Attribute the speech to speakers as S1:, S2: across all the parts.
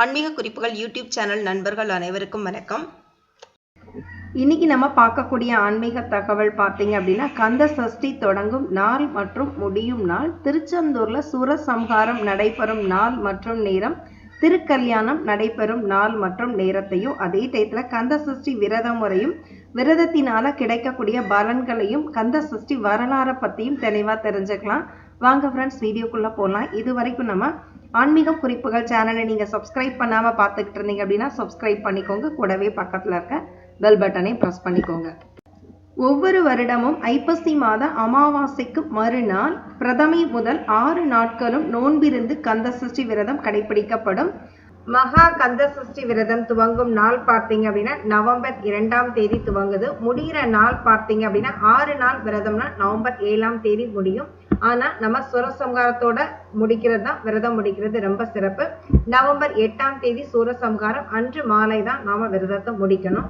S1: ஆன்மீக குறிப்புகள் YouTube channel நண்பர்கள் அனைவருக்கும் வணக்கம் இன்னைக்கு நம்ம பார்க்கக்கூடிய ஆன்மீக தகவல் பார்த்தீங்க அப்படின்னா கந்த சஷ்டி தொடங்கும் நாள் மற்றும் முடியும் நாள் திருச்செந்தூர்ல சுரசம்ஹாரம் நடைபெறும் நாள் மற்றும் நேரம் திருக்கல்யாணம் நடைபெறும் நாள் மற்றும் நேரத்தையும் அதே டயத்துல கந்த சஷ்டி விரத முறையும் விரதத்தினால கிடைக்கக்கூடிய பலன்களையும் கந்த சஷ்டி வரலாறை பத்தியும் தெளிவா தெரிஞ்சுக்கலாம் வாங்க ஃப்ரெண்ட்ஸ் வீடியோக்குள்ள போகலாம் இது வரைக்கும் நம்ம ஆன்மீக குறிப்புகள் சேனலை நீங்கள் சப்ஸ்கிரைப் பண்ணாமல் பார்த்துக்கிட்டு இருந்தீங்க அப்படின்னா சப்ஸ்கிரைப் பண்ணிக்கோங்க கூடவே பக்கத்தில் இருக்க பெல் பட்டனை ப்ரெஸ் பண்ணிக்கோங்க ஒவ்வொரு வருடமும் ஐப்பசி மாத அமாவாசைக்கு மறுநாள் பிரதமை முதல் ஆறு நாட்களும் நோன்பிருந்து கந்த சஷ்டி விரதம் கடைபிடிக்கப்படும் மகா கந்த சஷ்டி விரதம் துவங்கும் நாள் பார்த்தீங்க அப்படின்னா நவம்பர் இரண்டாம் தேதி துவங்குது முடிகிற நாள் பார்த்தீங்க அப்படின்னா ஆறு நாள் விரதம்னா நவம்பர் ஏழாம் தேதி முடியும் ஆனா நம்ம சூரசம்காரத்தோட முடிக்கிறது தான் விரதம் முடிக்கிறது ரொம்ப சிறப்பு நவம்பர் எட்டாம் தேதி சூரசம்காரம் அன்று மாலை தான் நாம விரதத்தை முடிக்கணும்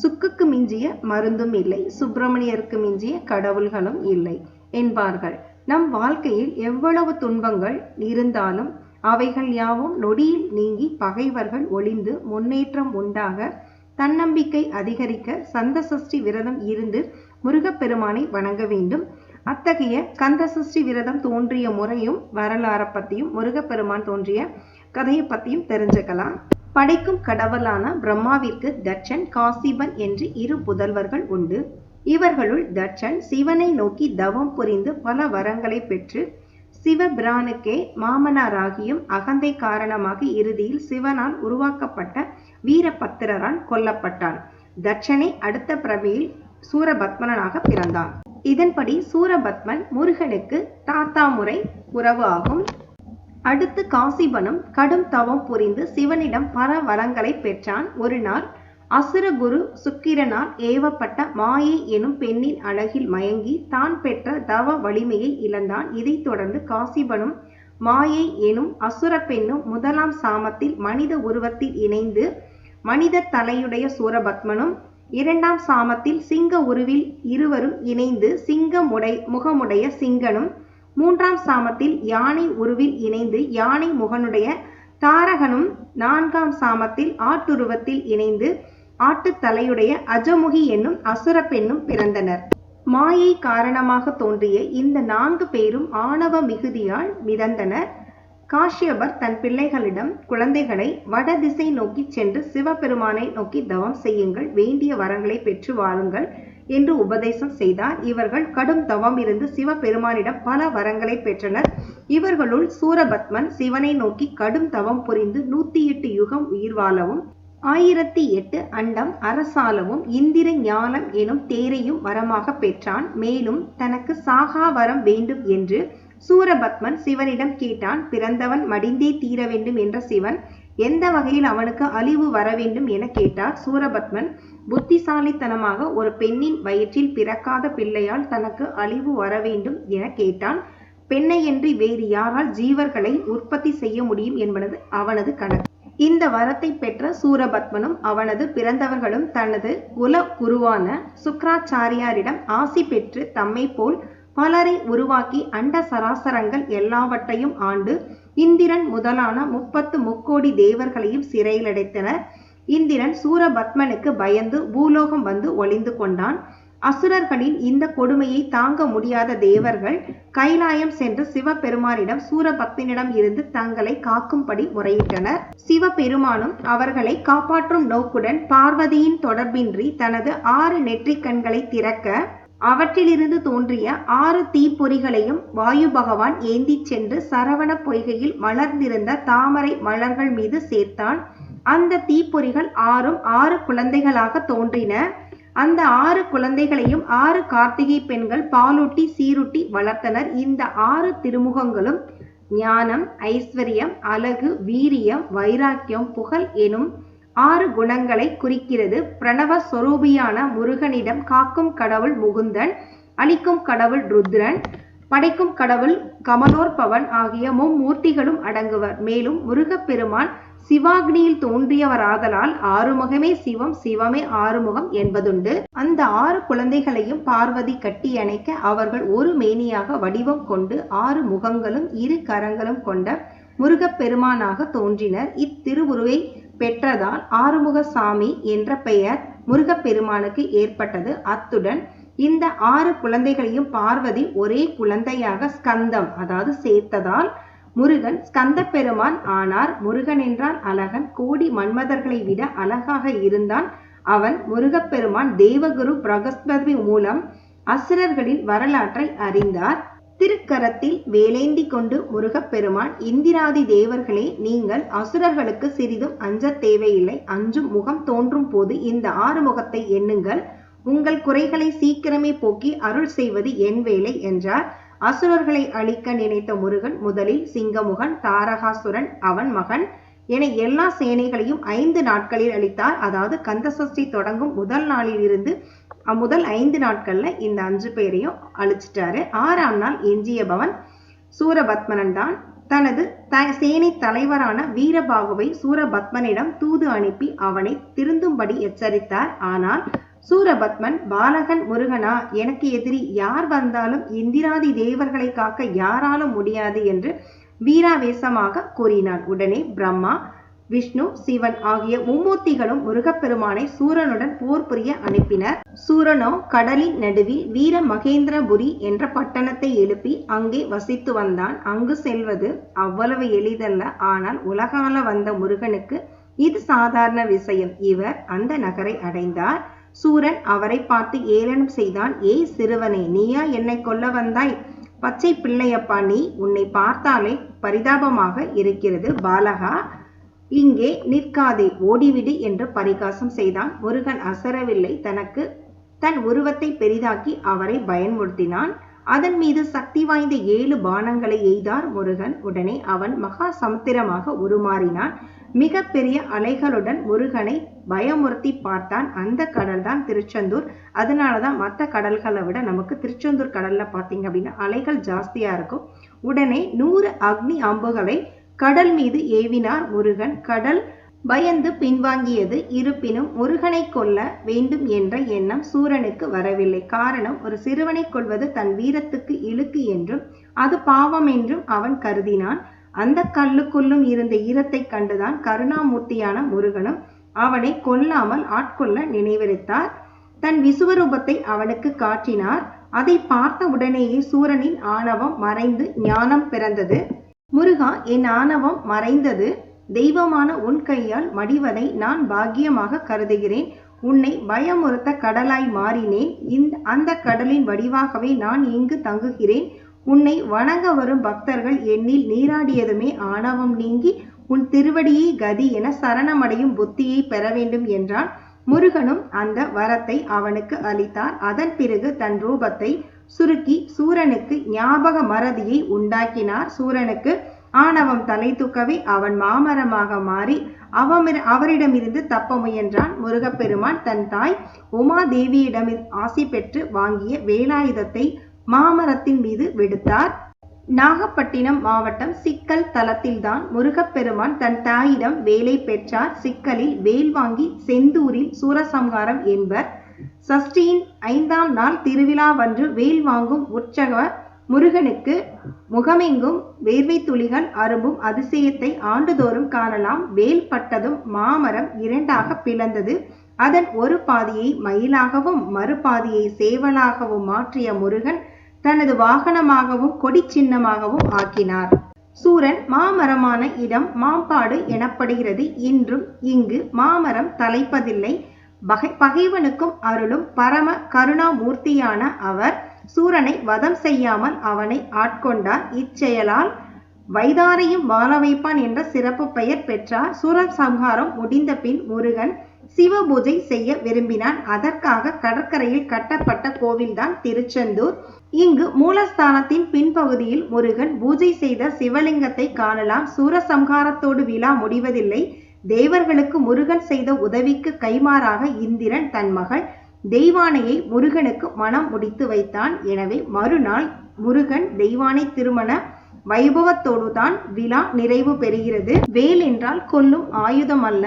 S1: சுக்குக்கு மிஞ்சிய மருந்தும் இல்லை சுப்பிரமணியருக்கு மிஞ்சிய கடவுள்களும் இல்லை என்பார்கள் நம் வாழ்க்கையில் எவ்வளவு துன்பங்கள் இருந்தாலும் அவைகள் யாவும் நொடியில் நீங்கி பகைவர்கள் ஒளிந்து முன்னேற்றம் உண்டாக தன்னம்பிக்கை அதிகரிக்க சந்த சஷ்டி விரதம் இருந்து முருகப்பெருமானை வணங்க வேண்டும் அத்தகைய கந்த சஷ்டி விரதம் தோன்றிய முறையும் வரலாறை பற்றியும் முருகப்பெருமான் தோன்றிய கதையை பற்றியும் தெரிஞ்சுக்கலாம் படைக்கும் கடவுளான பிரம்மாவிற்கு தட்சன் காசிபன் என்று இரு புதல்வர்கள் உண்டு இவர்களுள் தட்சன் சிவனை நோக்கி தவம் புரிந்து பல வரங்களை பெற்று சிவபிரானுக்கே மாமனாராகியும் அகந்தை காரணமாக இறுதியில் சிவனால் உருவாக்கப்பட்ட வீரபத்திரரால் கொல்லப்பட்டான் தட்சனை அடுத்த பிரபியில் சூரபத்மனாக பிறந்தான் இதன்படி சூரபத்மன் முருகனுக்கு தாத்தா முறை உறவு ஆகும் அடுத்து காசிபனும் கடும் தவம் புரிந்து சிவனிடம் பல வரங்களை பெற்றான் ஒரு நாள் அசுர குரு சுக்கிரனால் ஏவப்பட்ட மாயை எனும் பெண்ணின் அழகில் மயங்கி தான் பெற்ற தவ வலிமையை இழந்தான் இதைத் தொடர்ந்து காசிபனும் மாயை எனும் அசுர பெண்ணும் முதலாம் சாமத்தில் மனித உருவத்தில் இணைந்து மனித தலையுடைய சூரபத்மனும் இரண்டாம் சாமத்தில் சிங்க உருவில் இருவரும் இணைந்து முடை முகமுடைய சிங்கனும் மூன்றாம் சாமத்தில் யானை உருவில் இணைந்து யானை முகனுடைய தாரகனும் நான்காம் சாமத்தில் ஆட்டுருவத்தில் இணைந்து ஆட்டுத்தலையுடைய அஜமுகி என்னும் அசுர பெண்ணும் பிறந்தனர் மாயை காரணமாக தோன்றிய இந்த நான்கு பேரும் ஆணவ மிகுதியால் மிதந்தனர் காஷ்யபர் தன் பிள்ளைகளிடம் குழந்தைகளை வடதிசை நோக்கி சென்று சிவபெருமானை நோக்கி தவம் செய்யுங்கள் வேண்டிய வரங்களை பெற்று வாழுங்கள் என்று உபதேசம் செய்தார் இவர்கள் கடும் தவம் இருந்து சிவபெருமானிடம் பல வரங்களை பெற்றனர் இவர்களுள் சூரபத்மன் சிவனை நோக்கி கடும் தவம் புரிந்து நூத்தி எட்டு யுகம் உயிர் வாழவும் ஆயிரத்தி எட்டு அண்டம் அரசாலவும் இந்திர ஞானம் எனும் தேரையும் வரமாக பெற்றான் மேலும் தனக்கு சாகா வரம் வேண்டும் என்று சூரபத்மன் சிவனிடம் கேட்டான் பிறந்தவன் மடிந்தே தீர வேண்டும் என்ற சிவன் எந்த வகையில் அவனுக்கு அழிவு வர வேண்டும் என கேட்டார் சூரபத்மன் புத்திசாலித்தனமாக ஒரு பெண்ணின் வயிற்றில் பிறக்காத பிள்ளையால் தனக்கு அழிவு வர வேண்டும் என கேட்டான் பெண்ணை என்று வேறு யாரால் ஜீவர்களை உற்பத்தி செய்ய முடியும் என்பது அவனது கணக்கு இந்த வரத்தை பெற்ற சூரபத்மனும் அவனது பிறந்தவர்களும் தனது குல குருவான சுக்ராச்சாரியாரிடம் ஆசி பெற்று தம்மை போல் பலரை உருவாக்கி அண்ட சராசரங்கள் எல்லாவற்றையும் ஆண்டு இந்திரன் முதலான முப்பத்து முக்கோடி தேவர்களையும் சிறையிலடைத்தனர் இந்திரன் சூரபத்மனுக்கு பயந்து பூலோகம் வந்து ஒளிந்து கொண்டான் அசுரர்களின் இந்த கொடுமையை தாங்க முடியாத தேவர்கள் கைலாயம் சென்று சிவபெருமானிடம் சூரபக்தனிடம் இருந்து தங்களை காக்கும்படி முறையிட்டனர் சிவபெருமானும் அவர்களை காப்பாற்றும் நோக்குடன் பார்வதியின் தொடர்பின்றி தனது ஆறு நெற்றிக்கண்களை திறக்க அவற்றிலிருந்து தோன்றிய ஆறு தீப்பொறிகளையும் வாயு பகவான் ஏந்தி சென்று சரவண பொய்கையில் மலர்ந்திருந்த தாமரை மலர்கள் மீது சேர்த்தான் அந்த தீப்பொறிகள் ஆறும் ஆறு குழந்தைகளாக தோன்றின அந்த ஆறு குழந்தைகளையும் ஆறு கார்த்திகை பெண்கள் பாலூட்டி சீருட்டி வளர்த்தனர் இந்த ஆறு திருமுகங்களும் ஞானம் ஐஸ்வர்யம் அழகு வீரியம் வைராக்கியம் புகழ் எனும் ஆறு குணங்களை குறிக்கிறது பிரணவ சொரூபியான முருகனிடம் காக்கும் கடவுள் முகுந்தன் அளிக்கும் கடவுள் ருத்ரன் படைக்கும் கடவுள் பவன் ஆகிய மும்மூர்த்திகளும் அடங்குவர் மேலும் முருகப்பெருமான் சிவாக்னியில் தோன்றியவராதலால் ஆறுமுகமே சிவம் சிவமே ஆறுமுகம் என்பதுண்டு அந்த ஆறு குழந்தைகளையும் பார்வதி கட்டியணைக்க அவர்கள் ஒரு மேனியாக வடிவம் கொண்டு ஆறு முகங்களும் இரு கரங்களும் கொண்ட முருகப்பெருமானாக தோன்றினர் இத்திருவுருவை பெற்றதால் ஆறுமுகசாமி என்ற பெயர் முருகப்பெருமானுக்கு ஏற்பட்டது அத்துடன் இந்த ஆறு குழந்தைகளையும் பார்வதி ஒரே குழந்தையாக ஸ்கந்தம் அதாவது சேர்த்ததால் முருகன் ஸ்கந்த பெருமான் ஆனார் முருகன் என்றால் அழகன் கோடி மன்மதர்களை விட அழகாக இருந்தான் அவன் முருகப்பெருமான் தேவகுரு பிரகஸ்பதி மூலம் அசுரர்களின் வரலாற்றை அறிந்தார் திருக்கரத்தில் வேலேந்தி கொண்டு முருகப்பெருமான் இந்திராதி தேவர்களே நீங்கள் அசுரர்களுக்கு சிறிதும் அஞ்ச தேவையில்லை அஞ்சும் முகம் தோன்றும் போது இந்த ஆறு முகத்தை எண்ணுங்கள் உங்கள் குறைகளை சீக்கிரமே போக்கி அருள் செய்வது என் வேலை என்றார் அசுரர்களை அழிக்க நினைத்த முருகன் முதலில் சிங்கமுகன் தாரகாசுரன் அவன் மகன் என எல்லா சேனைகளையும் ஐந்து நாட்களில் அளித்தார் அதாவது கந்த சஷ்டி தொடங்கும் முதல் நாளில் இருந்து முதல் ஐந்து நாட்களில் இந்த அஞ்சு பேரையும் அழிச்சிட்டாரு ஆறாம் நாள் எஞ்சிய பவன் சூரபத்மனன் தான் தனது த சேனை தலைவரான வீரபாகுவை சூரபத்மனிடம் தூது அனுப்பி அவனை திருந்தும்படி எச்சரித்தார் ஆனால் சூரபத்மன் பாலகன் முருகனா எனக்கு எதிரி யார் வந்தாலும் இந்திராதி தேவர்களை காக்க யாராலும் முடியாது என்று வீராவேசமாக கூறினான் உடனே பிரம்மா விஷ்ணு சிவன் ஆகிய மும்மூர்த்திகளும் முருகப்பெருமானை சூரனுடன் போர் புரிய அனுப்பினர் சூரனோ கடலின் நடுவில் வீர மகேந்திரபுரி என்ற பட்டணத்தை எழுப்பி அங்கே வசித்து வந்தான் அங்கு செல்வது அவ்வளவு எளிதல்ல ஆனால் உலகால வந்த முருகனுக்கு இது சாதாரண விஷயம் இவர் அந்த நகரை அடைந்தார் சூரன் அவரை பார்த்து ஏளனம் செய்தான் ஏய் சிறுவனே நீயா என்னை கொல்ல வந்தாய் பச்சை பிள்ளையப்பா நீ உன்னை பார்த்தாலே பரிதாபமாக இருக்கிறது பாலகா இங்கே நிற்காதே ஓடிவிடு என்று பரிகாசம் செய்தான் முருகன் அசரவில்லை தனக்கு தன் உருவத்தை பெரிதாக்கி அவரை பயன்படுத்தினான் அதன் மீது சக்தி வாய்ந்த ஏழு பானங்களை எய்தார் முருகன் உடனே அவன் மகா சமுத்திரமாக உருமாறினான் மிக பெரிய அலைகளுடன் முருகனை பயமுறுத்தி பார்த்தான் அந்த கடல் தான் திருச்செந்தூர் அதனாலதான் மற்ற கடல்களை விட நமக்கு திருச்செந்தூர் கடல்ல பார்த்தீங்க அப்படின்னா அலைகள் ஜாஸ்தியா இருக்கும் உடனே நூறு அக்னி அம்புகளை கடல் மீது ஏவினார் முருகன் கடல் பயந்து பின்வாங்கியது இருப்பினும் முருகனை கொல்ல வேண்டும் என்ற எண்ணம் சூரனுக்கு வரவில்லை காரணம் ஒரு சிறுவனை கொள்வது தன் வீரத்துக்கு இழுக்கு என்றும் அது பாவம் என்றும் அவன் கருதினான் அந்த கல்லுக்குள்ளும் இருந்த ஈரத்தை கண்டுதான் கருணாமூர்த்தியான முருகனும் அவனை கொல்லாமல் ஆட்கொள்ள நினைவிருத்தார் தன் விசுவரூபத்தை அவனுக்கு காட்டினார் அதை பார்த்த உடனேயே சூரனின் ஆணவம் மறைந்து ஞானம் பிறந்தது முருகா என் ஆணவம் மறைந்தது தெய்வமான உன் கையால் மடிவதை நான் பாக்கியமாக கருதுகிறேன் உன்னை பயமுறுத்த கடலாய் மாறினேன் இந்த அந்த கடலின் வடிவாகவே நான் இங்கு தங்குகிறேன் உன்னை வணங்க வரும் பக்தர்கள் எண்ணில் நீராடியதுமே ஆணவம் நீங்கி உன் திருவடியை கதி என சரணமடையும் புத்தியை பெற வேண்டும் என்றான் முருகனும் அந்த வரத்தை அவனுக்கு அளித்தார் அதன் பிறகு தன் ரூபத்தை சுருக்கி சூரனுக்கு ஞாபக மறதியை உண்டாக்கினார் சூரனுக்கு ஆணவம் தலை தூக்கவே அவன் மாமரமாக மாறி அவமிர அவரிடமிருந்து தப்ப முயன்றான் முருகப்பெருமான் தன் தாய் உமாதேவியிடம் ஆசை பெற்று வாங்கிய வேலாயுதத்தை மாமரத்தின் மீது விடுத்தார் நாகப்பட்டினம் மாவட்டம் சிக்கல் தலத்தில்தான் முருகப்பெருமான் தன் தாயிடம் வேலை பெற்றார் சிக்கலில் வேல் வாங்கி செந்தூரில் சூரசம்ஹாரம் என்பர் சஷ்டியின் ஐந்தாம் நாள் திருவிழாவன்று வெயில் வாங்கும் உற்சக முருகனுக்கு முகமெங்கும் வேர்வை துளிகள் அரும்பும் அதிசயத்தை ஆண்டுதோறும் காணலாம் வேல் பட்டதும் மாமரம் இரண்டாக பிளந்தது அதன் ஒரு பாதியை மயிலாகவும் மறுபாதியை சேவலாகவும் மாற்றிய முருகன் தனது வாகனமாகவும் கொடி சின்னமாகவும் ஆக்கினார் சூரன் மாமரமான இடம் மாம்பாடு எனப்படுகிறது இன்றும் இங்கு மாமரம் தலைப்பதில்லை பகை பகைவனுக்கும் அருளும் பரம கருணாமூர்த்தியான அவர் சூரனை வதம் செய்யாமல் அவனை ஆட்கொண்டார் இச்செயலால் வைதாரையும் வாழ வைப்பான் என்ற சிறப்பு பெயர் பெற்றார் சூரர் சம்ஹாரம் முடிந்த பின் முருகன் பூஜை செய்ய விரும்பினான் அதற்காக கடற்கரையில் கட்டப்பட்ட கோவில்தான் திருச்செந்தூர் இங்கு மூலஸ்தானத்தின் பின்பகுதியில் முருகன் பூஜை செய்த சிவலிங்கத்தை காணலாம் சூரசம்ஹாரத்தோடு விழா முடிவதில்லை தேவர்களுக்கு முருகன் செய்த உதவிக்கு கைமாறாக இந்திரன் தன் மகள் தெய்வானையை முருகனுக்கு மனம் முடித்து வைத்தான் எனவே மறுநாள் முருகன் தெய்வானை திருமண வைபவத்தோடுதான் விழா நிறைவு பெறுகிறது வேல் என்றால் கொல்லும் ஆயுதம் அல்ல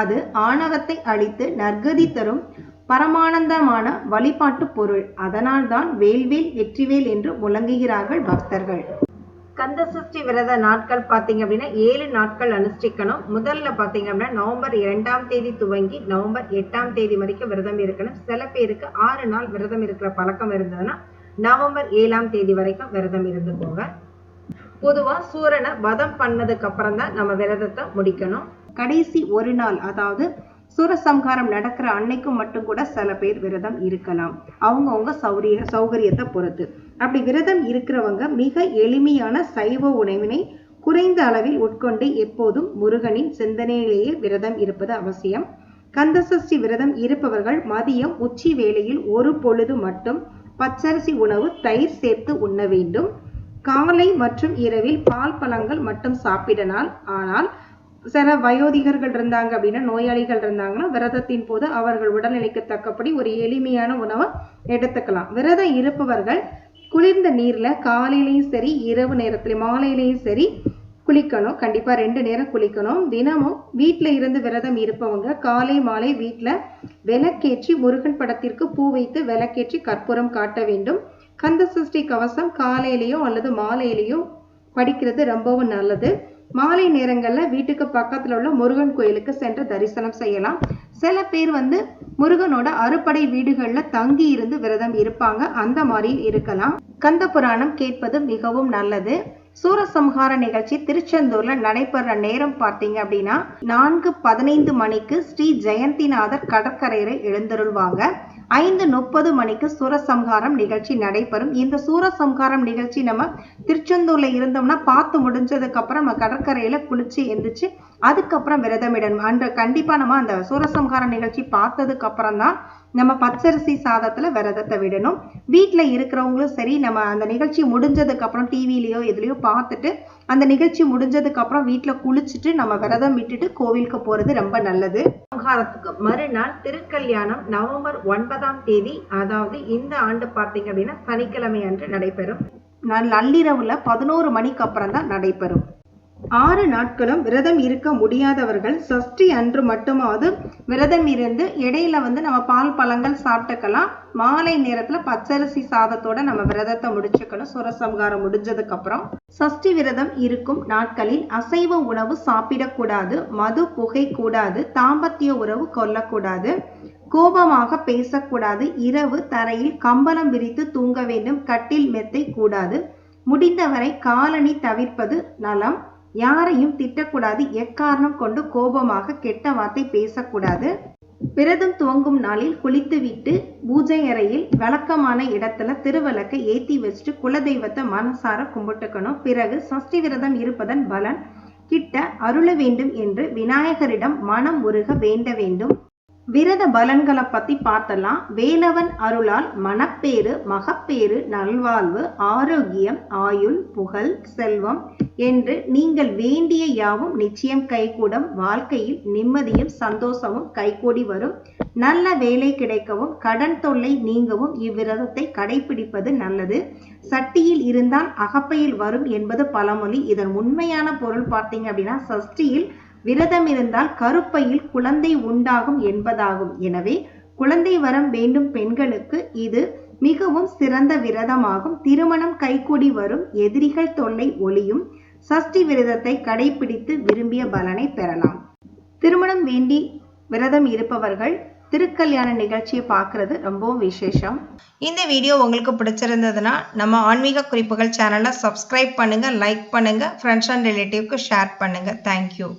S1: அது ஆணவத்தை அழித்து நற்கதி தரும் பரமானந்தமான வழிபாட்டு பொருள் அதனால்தான் வேல்வேல் வெற்றிவேல் என்று முழங்குகிறார்கள் பக்தர்கள் கந்த சுஷ்டி விரத நாட்கள் பார்த்தீங்க அப்படின்னா ஏழு நாட்கள் அனுஷ்டிக்கணும் முதல்ல பார்த்தீங்க அப்படின்னா நவம்பர் இரண்டாம் தேதி துவங்கி நவம்பர் எட்டாம் தேதி வரைக்கும் விரதம் இருக்கணும் சில பேருக்கு ஆறு நாள் விரதம் இருக்கிற பழக்கம் இருந்ததுன்னா நவம்பர் ஏழாம் தேதி வரைக்கும் விரதம் போக பொதுவாக சூரனை வதம் பண்ணதுக்கு அப்புறம் தான் நம்ம விரதத்தை முடிக்கணும் கடைசி ஒரு நாள் அதாவது சூரசம்ஹாரம் நடக்கிற அன்னைக்கும் மட்டும் கூட சில பேர் விரதம் இருக்கலாம் அவங்கவுங்க சௌரிய சௌகரியத்தை பொறுத்து அப்படி விரதம் இருக்கிறவங்க மிக எளிமையான சைவ உணவினை குறைந்த அளவில் உட்கொண்டு எப்போதும் முருகனின் சிந்தனையிலேயே விரதம் இருப்பது அவசியம் கந்தசஷ்டி விரதம் இருப்பவர்கள் மதியம் உச்சி வேளையில் ஒரு பொழுது மட்டும் பச்சரிசி உணவு தயிர் சேர்த்து உண்ண வேண்டும் காலை மற்றும் இரவில் பால் பழங்கள் மட்டும் சாப்பிடலாம் ஆனால் சில வயோதிகர்கள் இருந்தாங்க அப்படின்னா நோயாளிகள் இருந்தாங்கன்னா விரதத்தின் போது அவர்கள் உடல்நிலைக்கு தக்கப்படி ஒரு எளிமையான உணவை எடுத்துக்கலாம் விரதம் இருப்பவர்கள் குளிர்ந்த நீர்ல காலையிலையும் சரி இரவு நேரத்துல மாலையிலையும் சரி குளிக்கணும் கண்டிப்பா ரெண்டு நேரம் குளிக்கணும் தினமும் வீட்டில் இருந்து விரதம் இருப்பவங்க காலை மாலை வீட்டில் விளக்கேற்றி முருகன் படத்திற்கு பூ வைத்து விளக்கேற்றி கற்பூரம் காட்ட வேண்டும் கந்த சஷ்டி கவசம் காலையிலயோ அல்லது மாலையிலேயோ படிக்கிறது ரொம்பவும் நல்லது மாலை நேரங்களில் வீட்டுக்கு பக்கத்தில் உள்ள முருகன் கோயிலுக்கு சென்று தரிசனம் செய்யலாம் சில பேர் வந்து முருகனோட அறுபடை வீடுகளில் தங்கி இருந்து விரதம் இருப்பாங்க அந்த மாதிரி இருக்கலாம் கந்த புராணம் கேட்பது மிகவும் நல்லது சூரசம்ஹார நிகழ்ச்சி திருச்செந்தூர்ல நடைபெற நேரம் பார்த்தீங்க அப்படின்னா நான்கு பதினைந்து மணிக்கு ஸ்ரீ ஜெயந்திநாதர் கடற்கரையில எழுந்தருள்வாங்க ஐந்து முப்பது மணிக்கு சூரசம்ஹாரம் நிகழ்ச்சி நடைபெறும் இந்த சூரசம்ஹாரம் நிகழ்ச்சி நம்ம திருச்செந்தூர்ல இருந்தோம்னா பார்த்து முடிஞ்சதுக்கு அப்புறம் நம்ம கடற்கரையில குளிச்சு எந்திரிச்சு அதுக்கப்புறம் விரதமிடணும் அன்று கண்டிப்பாக நம்ம அந்த சூரசம்ஹார நிகழ்ச்சி பார்த்ததுக்கு அப்புறம் தான் நம்ம பச்சரிசி சாதத்தில் விரதத்தை விடணும் வீட்டில் இருக்கிறவங்களும் சரி நம்ம அந்த நிகழ்ச்சி முடிஞ்சதுக்கு அப்புறம் டிவிலையோ எதுலையோ பார்த்துட்டு அந்த நிகழ்ச்சி முடிஞ்சதுக்கு அப்புறம் வீட்டில் குளிச்சுட்டு நம்ம விரதம் விட்டுட்டு கோவிலுக்கு போகிறது ரொம்ப நல்லது சம்ஹாரத்துக்கு மறுநாள் திருக்கல்யாணம் நவம்பர் ஒன்பதாம் தேதி அதாவது இந்த ஆண்டு பார்த்தீங்க அப்படின்னா சனிக்கிழமை அன்று நடைபெறும் நள்ளிரவுல பதினோரு மணிக்கு அப்புறம் தான் நடைபெறும் ஆறு நாட்களும் விரதம் இருக்க முடியாதவர்கள் சஷ்டி அன்று மட்டுமாவது விரதம் இருந்து இடையில வந்து நம்ம பால் பழங்கள் சாப்பிட்டுக்கலாம் மாலை நேரத்துல பச்சரிசி சாதத்தோட நம்ம விரதத்தை முடிச்சுக்கணும் சுரசம்காரம் முடிஞ்சதுக்கு அப்புறம் சஷ்டி விரதம் இருக்கும் நாட்களில் அசைவ உணவு சாப்பிடக்கூடாது மது புகை கூடாது தாம்பத்திய உறவு கொல்லக்கூடாது கோபமாக பேசக்கூடாது இரவு தரையில் கம்பளம் விரித்து தூங்க வேண்டும் கட்டில் மெத்தை கூடாது முடிந்தவரை காலணி தவிர்ப்பது நலம் யாரையும் திட்டக்கூடாது எக்காரணம் கொண்டு கோபமாக கெட்ட வார்த்தை பேசக்கூடாது பிரதம் துவங்கும் நாளில் குளித்துவிட்டு பூஜை அறையில் வழக்கமான இடத்துல திருவிளக்கை ஏத்தி வச்சுட்டு குலதெய்வத்தை மனசார கும்பிட்டுக்கணும் பிறகு சஷ்டி விரதம் இருப்பதன் பலன் கிட்ட அருள வேண்டும் என்று விநாயகரிடம் மனம் உருக வேண்ட வேண்டும் விரத பலன்களை பத்தி பார்த்தலாம் வேலவன் அருளால் மனப்பேறு மகப்பேறு நல்வாழ்வு ஆரோக்கியம் ஆயுள் புகழ் செல்வம் என்று நீங்கள் வேண்டிய யாவும் நிச்சயம் கைகூடும் வாழ்க்கையில் நிம்மதியும் சந்தோஷமும் கைகூடி வரும் நல்ல வேலை கிடைக்கவும் கடன் தொல்லை நீங்கவும் இவ்விரதத்தை கடைபிடிப்பது நல்லது சட்டியில் இருந்தால் அகப்பையில் வரும் என்பது பழமொழி இதன் உண்மையான பொருள் பார்த்தீங்க அப்படின்னா சஷ்டியில் விரதம் இருந்தால் கருப்பையில் குழந்தை உண்டாகும் என்பதாகும் எனவே குழந்தை வரம் வேண்டும் பெண்களுக்கு இது மிகவும் சிறந்த விரதமாகும் திருமணம் கைகூடி வரும் எதிரிகள் தொல்லை ஒளியும் சஷ்டி விரதத்தை கடைபிடித்து விரும்பிய பலனை பெறலாம் திருமணம் வேண்டி விரதம் இருப்பவர்கள் திருக்கல்யாண நிகழ்ச்சியை பார்க்கறது ரொம்பவும் விசேஷம் இந்த வீடியோ உங்களுக்கு பிடிச்சிருந்ததுன்னா நம்ம ஆன்மீக குறிப்புகள் சேனலை சப்ஸ்கிரைப் பண்ணுங்கள் லைக் பண்ணுங்கள் ஃப்ரெண்ட்ஸ் அண்ட் ரிலேட்டிவ்க்கு ஷேர் பண்ணுங்கள் தேங்க்யூ